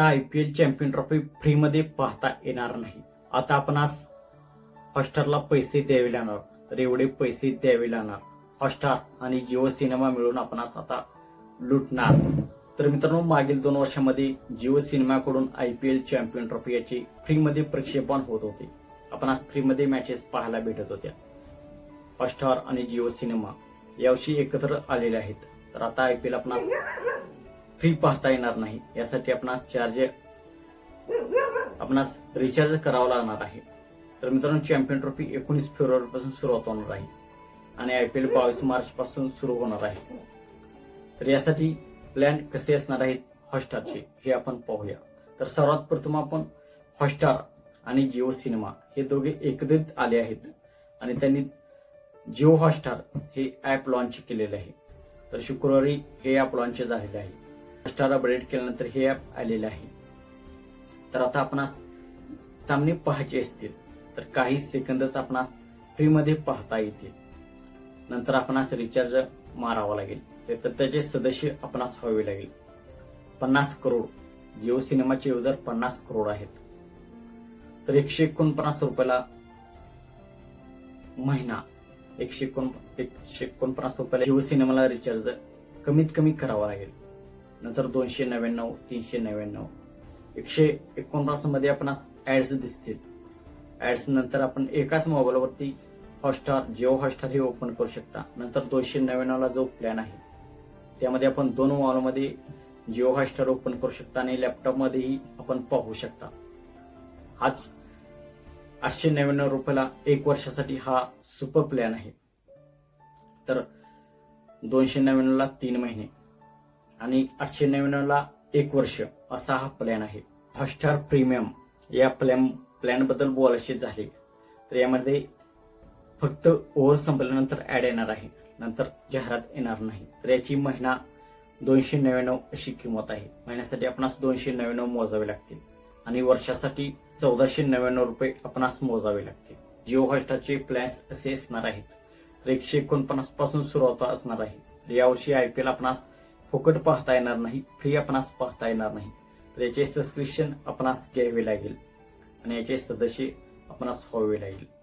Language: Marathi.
आता I P L champion trophy फ्रीमध्ये पाहता येणार नाही. आता आपण आज हॉटस्टारला पैसे द्यावे लागणार. तर एवढे पैसे द्यावे लागणार. हॉटस्टार आणि जिओ सिनेमा मिळून आपण आज आता लुटणार. तर मित्रांनो मागील दोन वर्षामध्ये Jio सिनेमाकडून I P L champion trophy याची फ्रीमध्ये प्रक्षेपण होत होते. आज फ्रीमध्ये मॅचेस पाहायला भेटत होत्या. हॉटस्टार आणि जिओ सिनेमा यावर्षी एकत्र आलेले आहेत. तर आता आय पी एल आपण फ्री पाहता येणार नाही. यासाठी आपणास चार्ज आपणास रिचार्ज करावा लागणार आहे. तर मित्रांनो चॅम्पियन ट्रॉफी एकोणीस फेब्रुवारी पासून सुरुवात होणार आहे. आणि आय पी एल बावीस मार्च पासून सुरू होणार आहे. तर यासाठी प्लॅन कसे असणार आहेत हॉटस्टारचे हे आपण पाहूया. तर सर्वात प्रथम आपण हॉटस्टार आणि जिओ सिनेमा हे दोघे एकत्रित आले आहेत. आणि त्यांनी जिओ हॉटस्टार हे ॲप लॉन्च केलेले आहे. तर शुक्रवारी हे ॲप लॉन्च झालेले आहे. स्टार अपडेट केल्यानंतर हे ॲप आलेले आहे. तर आता आपणास सामने पाहायचे असतील तर काही सेकंदच आपणास फ्रीमध्ये पाहता येतील. नंतर आपणास रिचार्ज मारावा लागेल. ते तर त्याचे सदस्य आपणास व्हावे लागेल. पन्नास करोड जिओ सिनेमाचे युजर पन्नास करोड आहेत. तर एकशे एकोणपन्नास रुपयाला महिना एकशे एकोण एकशे एकोणपन्नास रुपयाला जिओ सिनेमाला रिचार्ज कमीत कमी करावा लागेल. नंतर दोनशे नव्याण्णव तीनशे नव्याण्णव. एकशे एकोणपन्नासमध्ये आपणास ऍड्स दिसतील. ऍड्स नंतर आपण एकाच मोबाईलवरती हॉटस्टार जिओ हॉटस्टार हे ओपन करू शकता. नंतर दोनशे नव्याण्णवला जो प्लॅन आहे त्यामध्ये आपण दोन मोबाईलमध्ये जिओ हॉटस्टार ओपन करू शकता आणि लॅपटॉपमध्येही आपण पाहू शकता. हाच आठशे नव्याण्णव रुपयाला एक वर्षासाठी हा सुपर प्लॅन आहे. तर दोनशे नव्याण्णवला तीन महिने. आणि आठशे नव्याण्णवला एक वर्ष असा हा प्लॅन आहे. हॉटस्टार प्रीमियम या प्लॅन प्लॅनबद्दल बोलायचे झाले तर यामध्ये फक्त ओव्हर संपल्यानंतर ऍड येणार आहे. नंतर जाहिरात येणार नाही. तर याची महिना दोनशे नव्याण्णव अशी किंमत आहे. महिन्यासाठी आपणास दोनशे नव्याण्णव मोजावे लागतील. आणि वर्षासाठी चौदाशे नव्याण्णव रुपये आपणास मोजावे लागतील. जिओ हॉस्टारचे प्लॅन्स असे असणार आहेत. तर एकशे एकोणपन्नासपासून सुरुवात असणार आहे. यावर्षी आय पी एल आपणास फुकट पाहता येणार नाही फ्री आपणास पाहता येणार नाही. तर याचे सबस्क्रिप्शन आपणास घ्यावे लागेल आणि याचे सदस्य आपणास व्हावे लागेल.